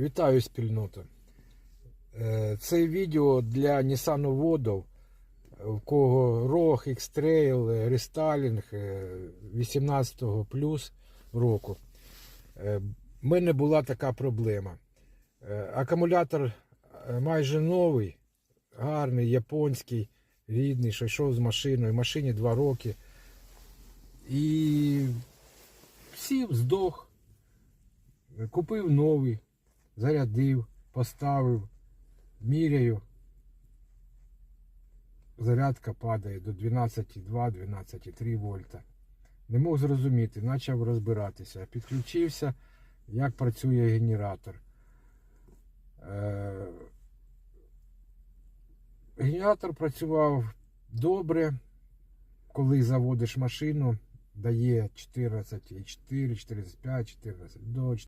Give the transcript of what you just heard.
Вітаю спільнота. Е, Це відео для Nissan Водов, в кого Рог, X-Trail, рестайлінг 18 плюс року. Е, В мене була така проблема. Е, Акумулятор е, майже новий, гарний, японський, рідний, що йшов з машиною. Машині 2 роки. І сів, здох. Купив новий, зарядив, поставив, міряю. Зарядка падає до 12,2-12,3 вольта. Не мог зрозуміти, почав розбиратися. Підключився, як працює генератор. Е, Генератор працював добре. Коли заводиш машину, дає 14,4, 45, 14 до